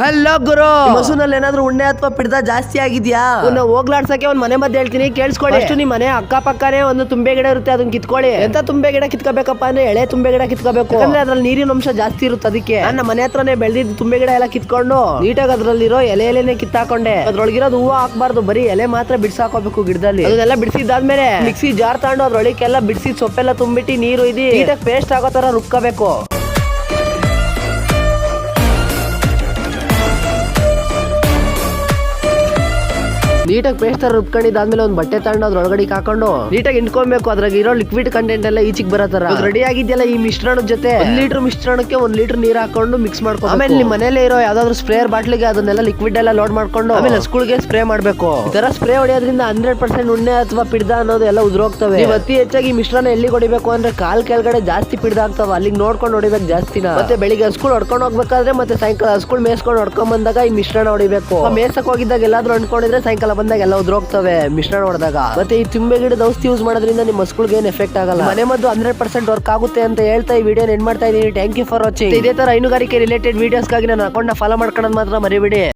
Hello ಗುರು. ಮಸೂನಲ್ಲಿ ಏನಾದ್ರೂ ಉಣ್ಣೆ ಅಥವಾ ಪಿಡ್ದ ಜಾಸ್ತಿ ಆಗಿದ್ಯಾ? ಅವ್ನ ಹೋಗ್ಲಾಡ್ಸಕ್ಕೆ ಒಂದ್ ಮನೆ ಮದ್ದು ಹೇಳ್ತೀನಿ ಕೇಳಿಸ್ಕೊಳ್ಳಿ. ಅಷ್ಟು ನಿಮ್ ಮನೆ ಅಕ್ಕ ಅಕ್ಕಪಕ್ಕನೇ ಒಂದು ತುಂಬೆ ಗಿಡ ಇರುತ್ತೆ ಅದನ್ನ ಕಿತ್ಕೊಳ್ಳಿ. ಎಂತ ತುಂಬೆ ಗಿಡ ಕಿತ್ಕೋಬೇಕಪ್ಪ ಅಂದ್ರೆ ಎಳೆ ತುಂಬೆ ಗಿಡ ಕಿತ್ಕೋಬೇಕು. ಅಂದ್ರೆ ಅದ್ರಲ್ಲಿ ನೀರಿನ ಅಂಶ ಜಾಸ್ತಿ ಇರುತ್ತೆ ಅದಕ್ಕೆ. ನನ್ನ ಮನೆ ಹತ್ರನೇ ಬೆಳೆದಿದ್ದು ತುಂಬೆ ಗಿಡ ಎಲ್ಲ ಕಿತ್ಕೊಂಡು ನೀಟಾಗಿ ಅದ್ರಲ್ಲಿರೋ ಎಲೆ ಎಲೆನೆ ಕಿತ್ತಾಕೊಂಡೆ. ಅದ್ರೊಳಗಿರೋದು ಹೂವು ಹಾಕ್ಬಾರ್ದು ಬರೀ ಎಲೆ ಮಾತ್ರ ಬಿಡ್ಸಾಕೋಬೇಕು ಗಿಡದಲ್ಲಿ. ಅದನ್ನೆಲ್ಲ ಬಿಡಿಸಿದ್ದಾದ್ಮೇಲೆ ಮಿಕ್ಸಿ ಜಾರ್ ತಗೊಂಡು ಅದ್ರೊಳಗೆಲ್ಲ ಬಿಡಿಸಿ ಸೊಪ್ಪೆಲ್ಲ ತುಂಬಿಟ್ಟು ನೀರು ಇದೆ ನೀಟಾಗಿ ಪೇಸ್ಟ್ ಆಗೋ ತರ ರುಬ್ಕೋಬೇಕು. ನೀಟಾಗಿ ಪೇಸ್ಟ್ ತರ ರುಬ್ಕೊಂಡಿದ್ದಾದ್ಮೇಲೆ ಒಂದು ಬಟ್ಟೆ ತಗೊಂಡು ಅದ್ರೊಳಗಡೆ ಹಾಕೊಂಡು ನೀಟಾಗಿ ಇಟ್ಕೊಬೇಕು ಅದ್ರಾಗ ಇರೋ ಲಿಕ್ವಿಡ್ ಕಂಟೆಂಟ್ ಎಲ್ಲ ಈಚಿಗೆ ಬರೋ ತರ ರೆಡಿ ಆಗಿದೆಯಲ್ಲ ಈ ಮಿಶ್ರಣದ ಜೊತೆ? ಒಂದ್ ಲೀಟರ್ ಮಿಶ್ರಣಕ್ಕೆ ಒಂದ್ ಲೀಟರ್ ನೀರ್ ಹಾಕೊಂಡು ಮಿಕ್ಸ್ ಮಾಡ್ಕೊಂಡು ಆಮೇಲೆ ನಿಮ್ ಮನೇಲಿ ಇರೋ ಯಾವ್ದಾದ್ರು ಸ್ಪ್ರೇಯರ್ ಬಾಟ್ಲಿಗೆ ಅದನ್ನೆಲ್ಲ ಲಿಕ್ವಿಡ್ ಎಲ್ಲ ಲೋಡ್ ಮಾಡ್ಕೊಂಡು ಆಮೇಲೆ ಸ್ಕೂಲ್ಗೆ ಸ್ಪ್ರೇ ಮಾಡ್ಬೇಕು. ಈ ತರ ಸ್ಪ್ರೇ ಹೊಡೆಯೋದ್ರಿಂದ ಹಂಡ್ರೆಡ್ ಪರ್ಸೆಂಟ್ ಉಣ್ಣೆ ಅಥವಾ ಪಿಡ್ದ ಅನ್ನೋದು ಎಲ್ಲ ಉದುರೋಗ್ತವೆ. ನೀವು ಅತಿ ಹೆಚ್ಚಾಗಿ ಮಿಶ್ರಣ ಎಲ್ಲಿ ಹೊಡಿಬೇಕು ಅಂದ್ರೆ ಕಾಲ್ ಕೆಳಗಡೆ ಜಾಸ್ತಿ ಪಿಡ್ದ ಆಗ್ತಾವ ಅಲ್ಲಿಗೆ ನೋಡ್ಕೊಂಡು ಹೊಡಿಬೇಕು ಜಾಸ್ತಿನ. ಮತ್ತೆ ಬೆಳಿಗ್ಗೆ ಸ್ಕೂಲ್ ಹೊಡ್ಕೊಂಡು ಹೋಗ್ಬೇಕಾದ್ರೆ ಮತ್ತೆ ಸಾಯಂಕಾಲ ಸ್ಕೂಲ್ ಮೇಸ್ಕೊಂಡು ಹೊಡ್ಕೊಂಡ್ ಬಂದಾಗ ಈ ಮಿಶ್ರಣ ಹೊಡಿಬೇಕು. ಮೇಸಕ್ ಹೋಗಿದ್ದಾಗ ಎಲ್ಲಾದ್ರೂ ಅನ್ಕೊಂಡಿದ್ರೆ ಸಾಯಂಕಾಲ ಬಂದಾಗ ಎಲ್ಲ ಉದ್ರೋಗ್ತವೆ ಮಿಶ್ರಣ ಹೊಡೆದಾಗ. ಮತ್ತೆ ಈ ತುಂಬೆ ಗಿಡದ ಔಷಧಿ ಯೂಸ್ ಮಾಡೋದ್ರಿಂದ ನಿಮ್ಮ ಮಸ್ಕುಳಿಗೆ ಏನ್ ಎಫೆಕ್ಟ್ ಆಗಲ್ಲ. ಮನೆ ಮದ್ದು ಹಂಡ್ರೆಡ್ ಪರ್ಸೆಂಟ್ ವರ್ಕ್ ಆಗುತ್ತೆ ಅಂತ ಹೇಳ್ತಾ ಈ ವಿಡಿಯೋ ಎಂಡ್ ಮಾಡ್ತಾ ಇದೀನಿ ಥ್ಯಾಂಕ್ ಯು ಫಾರ್ ವಾಚಿಂಗ್ ಇದೇ ತರ ಹೈನುಗಾರಿಕೆ ರಿಲೇಟೆಡ್ ವಿಡಿಯೋಸ್ಗಾಗಿ ನನ್ನ ಅಕೌಂಟ್ನ ಫಾಲೋ ಮಾಡ್ಕೊಳ್ಳೋದು ಮಾತ್ರ ಮರಿಬೇಡಿ.